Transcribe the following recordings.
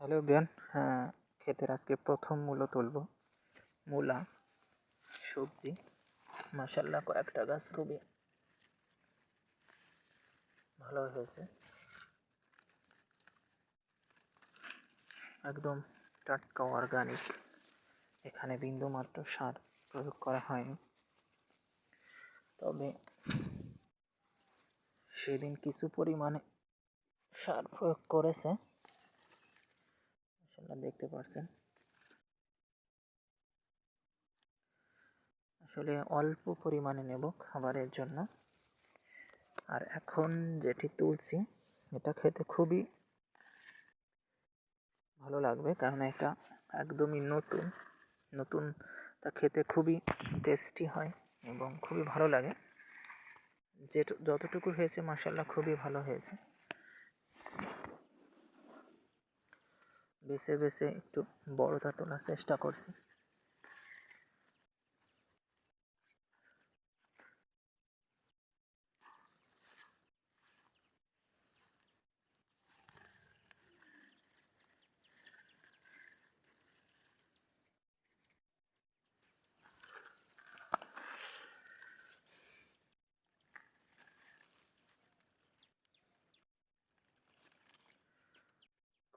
Hello হ্যাঁ ক্ষেতের আজকে প্রথম মূলো তুলব। মূলা, সবজি মাসাল্লাহ কয়েকটা গাছ খুবই ভালো হয়েছে। একদম টাটকা অর্গানিক এখানে বিন্দু মাত্র সার প্রয়োগ করা হয়নি। তবে সেদিন কিছু পরিমাণে সার প্রয়োগ করেছে। মাশাআল্লাহ দেখতে পারছেন। আসলে অল্প পরিমাণে নেব খাবারের জন্য। আর এখন যেটি তুলছি, এটা খেতে খুবই ভালো লাগবে, কারণ এটা একদমই নতুন। নতুন তা খেতে খুবই টেস্টি হয় এবং খুবই ভালো লাগে। যে যতটুকু হয়েছে মাসাল্লাহ খুবই ভালো হয়েছে। বেছে বেছে একটু বড়টা তোলার চেষ্টা করছি।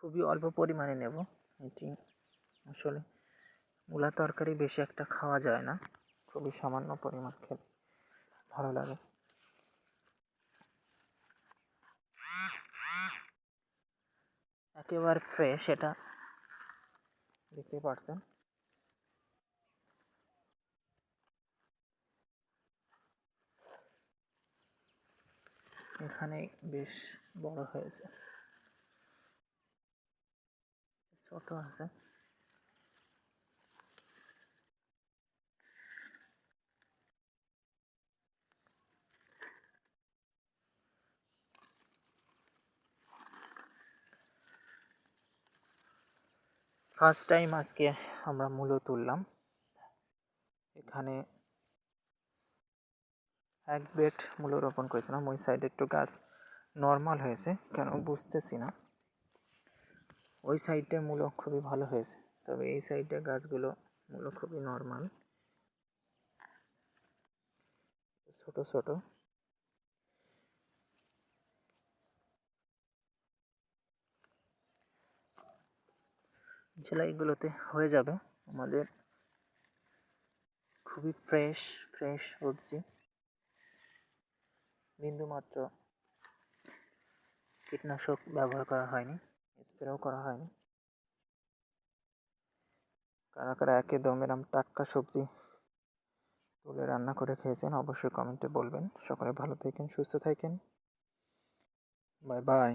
খুবই অল্প পরিমাণে নেব এটি আসলে মূলা তরকারি বেশি একটা খাওয়া যায় না, খুবই সামান্য পরিমাণ খেলে ভালো লাগে। একেবারে ফ্রেশ এটা দেখতে পারছেন। এখানে বেশ বড় হয়েছে। ছোট আছে ফার্স্ট টাইম আজকে আমরা মূলো তুললাম। এখানে এক বেড মূলো রোপণ করেছিলাম, ওই সাইডে একটু গাছ নর্মাল হয়েছে, কেন বুঝতেছি না। ওই সাইডে মূলো খুবই ভালো হয়েছে। তবে এই সাইডে গাছগুলো মূলো খুবই নর্মাল ছোট ছোট। এগুলোতে হয়ে যাবে। আমাদের খুবই ফ্রেশ ফ্রেশ সবজি বিন্দুমাত্র কীটনাশক ব্যবহার করা হয়নি। স্প্রেও করা হয়নি। কারা কারা একে দমের আম, টাটকা সবজি তুলে রান্না করে খেয়েছেন, অবশ্যই কমেন্টে বলবেন। সকলে ভালো থাকেন, সুস্থ থাকেন। Bye bye